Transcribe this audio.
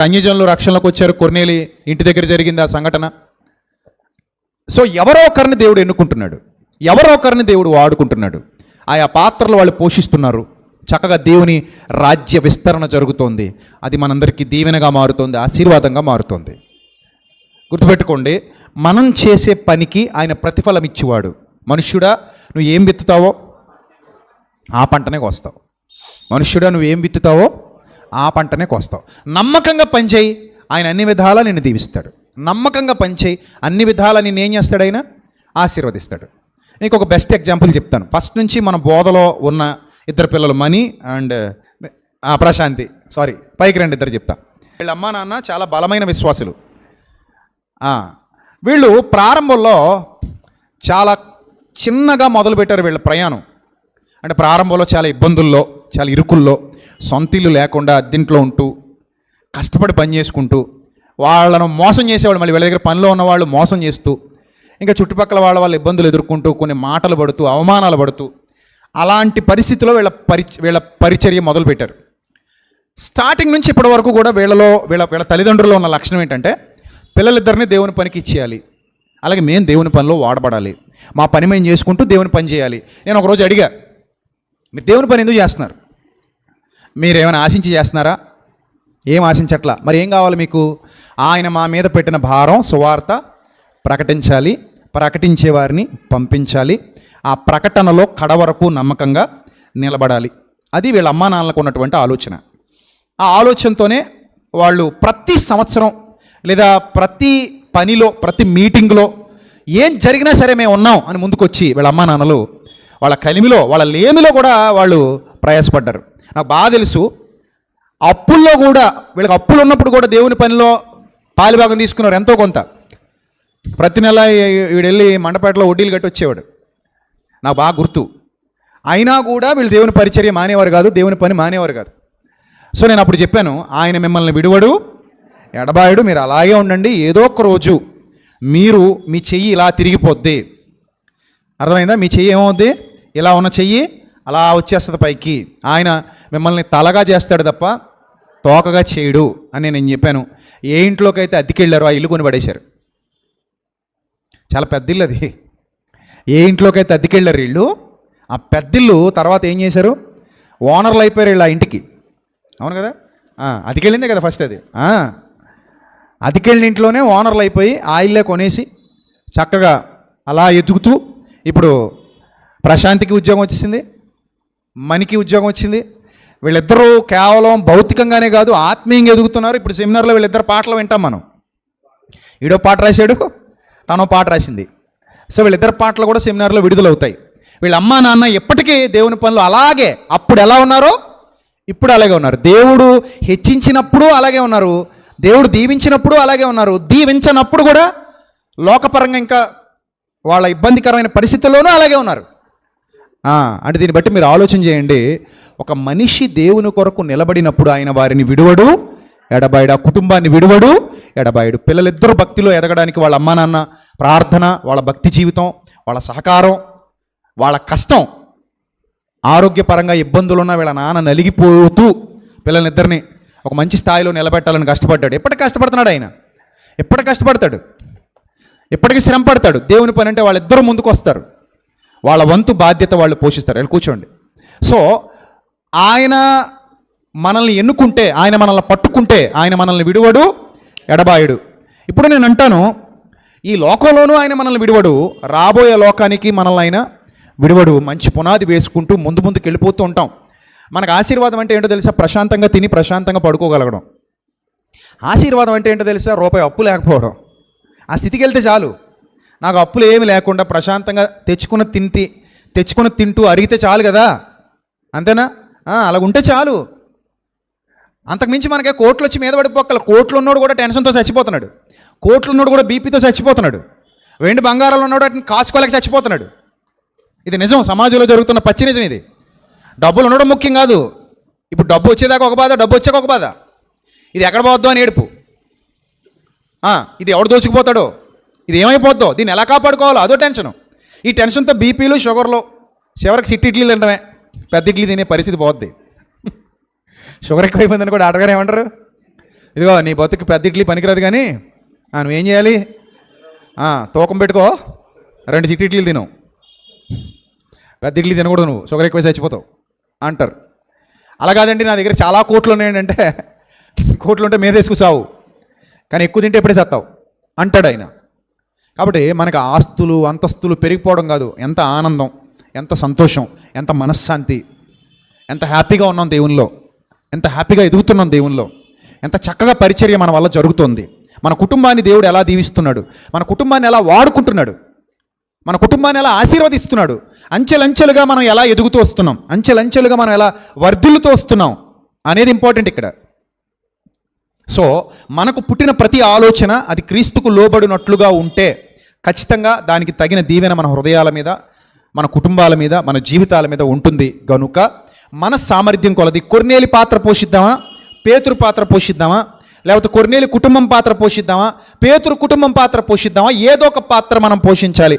అన్యజనులు రక్షణలోకి వచ్చారు. కొర్నేలి ఇంటి దగ్గర జరిగింది ఆ సంఘటన. సో ఎవరో ఒకరిని దేవుడు ఎన్నుకుంటున్నాడు. ఎవరో ఒకరిని దేవుడు వాడుకుంటున్నాడు. ఆయా పాత్రలు వాళ్ళు పోషిస్తున్నారు. చక్కగా దేవుని రాజ్య విస్తరణ జరుగుతోంది. అది మనందరికీ దీవెనగా మారుతోంది ఆశీర్వాదంగా మారుతోంది. గుర్తుపెట్టుకోండి మనం చేసే పనికి ఆయన ప్రతిఫలం ఇచ్చేవాడు. మనుష్యుడా నువ్వు ఏం విత్తుతావో? ఆ పంటనే కోస్తావు. మనుష్యుడా నువ్వు ఏం విత్తుతావో? ఆ పంటనే కోస్తావు. నమ్మకంగా పనిచేయి ఆయన అన్ని విధాలా నిన్ను దీవిస్తాడు. నమ్మకంగా పనిచేయి అన్ని విధాలా నిన్ను ఏం చేస్తాడు ఆయన? ఆశీర్వదిస్తాడు. నీకు ఒక బెస్ట్ ఎగ్జాంపుల్ చెప్తాను. ఫస్ట్ నుంచి మన బోధలో ఉన్న ఇద్దరు పిల్లలు మణి అండ్ ప్రశాంతి. సారీ పైకి రండి ఇద్దరు చెప్తా. వీళ్ళ అమ్మా నాన్న చాలా బలమైన విశ్వాసులు. వీళ్ళు ప్రారంభంలో చాలా చిన్నగా మొదలుపెట్టారు వీళ్ళ ప్రయాణం. అంటే ప్రారంభంలో చాలా ఇబ్బందుల్లో చాలా ఇరుకుల్లో సొంత ఇల్లు లేకుండా అద్దెంట్లో ఉంటూ కష్టపడి పని చేసుకుంటూ వాళ్ళను మోసం చేసేవాళ్ళు మళ్ళీ వీళ్ళ దగ్గర పనిలో ఉన్న వాళ్ళు మోసం చేస్తూ ఇంకా చుట్టుపక్కల వాళ్ళ వాళ్ళ ఇబ్బందులు ఎదుర్కొంటూ కొన్ని మాటలు పడుతూ అవమానాలు పడుతూ అలాంటి పరిస్థితిలో వీళ్ళ పరి వీళ్ళ పరిచర్య మొదలుపెట్టారు. స్టార్టింగ్ నుంచి ఇప్పటి వరకు కూడా వీళ్ళలో వీళ్ళ వీళ్ళ తల్లిదండ్రుల్లో ఉన్న లక్షణం ఏంటంటే పిల్లలిద్దరిని దేవుని పనికి ఇచ్చేయాలి. అలాగే మేము దేవుని పనిలో వాడబడాలి. మా పని మేము చేసుకుంటూ దేవుని పని చేయాలి. నేను ఒకరోజు అడిగా మీరు దేవుని పని ఎందుకు చేస్తున్నారు? మీరు ఏమైనా ఆశించి చేస్తున్నారా? ఏం ఆశించట్లా? మరి ఏం కావాలి మీకు? ఆయన మా మీద పెట్టిన భారం సువార్త ప్రకటించాలి ప్రకటించే వారిని పంపించాలి ఆ ప్రకటనలో కడ వరకు నమ్మకంగా నిలబడాలి. అది వీళ్ళ అమ్మా నాన్నలకు ఉన్నటువంటి ఆలోచన. ఆ ఆలోచనతోనే వాళ్ళు ప్రతి సంవత్సరం లేదా ప్రతి పనిలో ప్రతి మీటింగ్లో ఏం జరిగినా సరే మేము ఉన్నాం అని ముందుకొచ్చి వీళ్ళ అమ్మా నాన్నలు వాళ్ళ కలిమిలో వాళ్ళ లేమిలో కూడా వాళ్ళు ప్రయాసపడ్డారు. నాకు బాగా తెలుసు అప్పుల్లో కూడా వీళ్ళకి అప్పులు ఉన్నప్పుడు కూడా దేవుని పనిలో పాలిభాగం తీసుకున్నారు ఎంతో కొంత. ప్రతి నెల వీడెళ్ళి మండపేటలో వడ్డీలు కట్టి వచ్చేవాడు నాకు బాగా గుర్తు. అయినా కూడా వీళ్ళు దేవుని పరిచర్య మానేవారు కాదు దేవుని పని మానేవారు కాదు. సో నేను అప్పుడు చెప్పాను ఆయన మిమ్మల్ని విడువడు ఎడబాయుడు మీరు అలాగే ఉండండి ఏదో ఒక రోజు మీరు మీ చెయ్యి ఇలా తిరిగిపోద్ది. అర్థమైందా? మీ చెయ్యి ఏమవుద్ది? ఇలా ఉన్న చెయ్యి అలా వచ్చేస్తుంది పైకి. ఆయన మిమ్మల్ని తలగా చేస్తాడు తప్ప తోకగా చేయడు అని నేను చెప్పాను. ఏ ఇంట్లోకి అయితే అద్దెకెళ్ళారో ఆ ఇల్లు కొని పడేశారు. చాలా పెద్ద ఇల్లు అది. ఏ ఇంట్లోకి అయితే అద్దెకెళ్ళారు వీళ్ళు ఆ పెద్దిల్లు తర్వాత ఏం చేశారు? ఓనర్లు అయిపోయారు వీళ్ళు ఆ ఇంటికి. అవును కదా? అదికెళ్ళిందే కదా ఫస్ట్ అది. అదికెళ్ళిన ఇంట్లోనే ఓనర్లు అయిపోయి ఆ ఇల్లే కొనేసి చక్కగా అలా ఎదుగుతూ ఇప్పుడు ప్రశాంతికి ఉద్యోగం వచ్చింది మనికి ఉద్యోగం వచ్చింది. వీళ్ళిద్దరూ కేవలం భౌతికంగానే కాదు ఆత్మీయంగా ఎదుగుతున్నారు. ఇప్పుడు సెమినార్లో వీళ్ళిద్దరు పాటలు వింటాం మనం. ఈడో పాట రాశాడు తనో పాట రాసింది. సో వీళ్ళిద్దరు పాటలు కూడా సెమినార్లో విడుదలవుతాయి. వీళ్ళ అమ్మా నాన్న ఎప్పటికీ దేవుని పనులు అలాగే అప్పుడు ఎలా ఉన్నారో ఇప్పుడు అలాగే ఉన్నారు. దేవుడు హెచ్చించినప్పుడు అలాగే ఉన్నారు. దేవుడు దీవించినప్పుడు అలాగే ఉన్నారు. దీవించనప్పుడు కూడా లోకపరంగా ఇంకా వాళ్ళ ఇబ్బందికరమైన పరిస్థితుల్లోనూ అలాగే ఉన్నారు. అంటే దీన్ని బట్టి మీరు ఆలోచన చేయండి. ఒక మనిషి దేవుని కొరకు నిలబడినప్పుడు ఆయన వారిని విడువడు ఎడబాయుడు ఆ కుటుంబాన్ని విడువడు ఎడబాయుడు పిల్లలిద్దరూ భక్తిలో ఎదగడానికి వాళ్ళ అమ్మా నాన్న ప్రార్థన వాళ్ళ భక్తి జీవితం వాళ్ళ సహకారం వాళ్ళ కష్టం ఆరోగ్యపరంగా ఇబ్బందులున్న వీళ్ళ నాన్న నలిగిపోతూ పిల్లలిద్దరిని ఒక మంచి స్థాయిలో నిలబెట్టాలని కష్టపడ్డాడు. ఎప్పటికి కష్టపడుతున్నాడు ఆయన? ఎప్పటికి కష్టపడతాడు? ఎప్పటికీ శ్రమ పడతాడు? దేవుని పని అంటే వాళ్ళిద్దరూ ముందుకు వస్తారు వాళ్ళ వంతు బాధ్యత వాళ్ళు పోషిస్తారు. వెళ్ళి కూర్చోండి. సో ఆయన మనల్ని ఎన్నుకుంటే ఆయన మనల్ని పట్టుకుంటే ఆయన మనల్ని విడువడు ఎడబాయుడు. ఇప్పుడు నేను అంటాను ఈ లోకంలోనూ ఆయన మనల్ని విడువడు రాబోయే లోకానికి మనల్ని ఆయన విడువడు. మంచి పునాది వేసుకుంటూ ముందు ముందుకు వెళ్ళిపోతూ ఉంటాం. మనకు ఆశీర్వాదం అంటే ఏంటో తెలుసా? ప్రశాంతంగా తిని ప్రశాంతంగా పడుకోగలగడం. ఆశీర్వాదం అంటే ఏంటో తెలుసా? రూపాయి అప్పు లేకపోవడం. ఆ స్థితికి వెళ్తే చాలు. నాకు అప్పులు ఏమి లేకుండా ప్రశాంతంగా తెచ్చుకున్న తింటి తెచ్చుకుని తింటూ అరిగితే చాలు కదా? అంతేనా? అలా ఉంటే చాలు. అంతకుమించి మనకి కోట్లు వచ్చి మీద పడిపోక్కల కోట్లు ఉన్నోడు కూడా టెన్షన్తో చచ్చిపోతున్నాడు. కోట్లు ఉన్నోడు కూడా బీపీతో చచ్చిపోతున్నాడు. వెండి బంగారాలు ఉన్నోడు వాటిని కాసుకోలేక చచ్చిపోతున్నాడు. ఇది నిజం. సమాజంలో జరుగుతున్న పచ్చి నిజం ఇది. డబ్బులు ఉండడం ముఖ్యం కాదు. ఇప్పుడు డబ్బు వచ్చేదాకా ఒక బాధ డబ్బు వచ్చాక ఒక బాధ. ఇది ఎక్కడ పోద్దో అని ఏడుపు. ఇది ఎవడు దోచుకుపోతాడో? ఇది ఏమైపోద్దో దీన్ని ఎలా కాపాడుకోవాలో? అదో టెన్షన్. ఈ టెన్షన్తో బీపీలు షుగర్లు చివరికి సిట్టి ఇడ్లీ తినడమే పెద్ద ఇడ్లీ తినే పరిస్థితి పోద్ది. షుగర్ ఎక్కువైపోయిందని కూడా ఆటగారు ఏమంటారు? ఇదిగో నీ బతుకు పెద్ద ఇడ్లీ పనికిరాదు కానీ నువ్వేం చేయాలి? తూకం పెట్టుకో. రెండు చిట్టి ఇడ్లీలు తినవు పెద్ద ఇడ్లీ తినకూడదు నువ్వు. షుగర్ ఎక్కువ చచ్చిపోతావు. అంటారు. అలా కాదండి నా దగ్గర చాలా కోట్లు ఉన్నాయంటే కోట్లు ఉంటే మీద వేసుకు సావు. కానీ ఎక్కువ తింటే ఎప్పుడే చేస్తావు అంటాడు ఆయన. కాబట్టి మనకు ఆస్తులు అంతస్తులు పెరిగిపోవడం కాదు. ఎంత ఆనందం ఎంత సంతోషం ఎంత మనశ్శాంతి ఎంత హ్యాపీగా ఉన్నాం దేవునిలో ఎంత హ్యాపీగా ఎదుగుతున్నాం దేవునిలో ఎంత చక్కగా పరిచర్య మన వల్ల జరుగుతోంది. మన కుటుంబాన్ని దేవుడు ఎలా దీవిస్తున్నాడు మన కుటుంబాన్ని ఎలా వాడుకుంటున్నాడు మన కుటుంబాన్ని ఎలా ఆశీర్వదిస్తున్నాడు అంచెలంచెలుగా మనం ఎలా ఎదుగుతూ వస్తున్నాం అంచెలంచెలుగా మనం ఎలా వర్ధిల్లుతూ వస్తున్నాం అనేది ఇంపార్టెంట్ ఇక్కడ. సో మనకు పుట్టిన ప్రతి ఆలోచన అది క్రీస్తుకు లోబడినట్లుగా ఉంటే ఖచ్చితంగా దానికి తగిన దీవెన మన హృదయాల మీద మన కుటుంబాల మీద మన జీవితాల మీద ఉంటుంది. గనుక మన సామర్థ్యం కొలది. కొర్నేలి పాత్ర పోషిద్దామా? పేతురు పాత్ర పోషిద్దామా? లేకపోతే కొర్నేలి కుటుంబం పాత్ర పోషిద్దామా? పేతురు కుటుంబం పాత్ర పోషిద్దామా? ఏదో ఒక పాత్ర మనం పోషించాలి.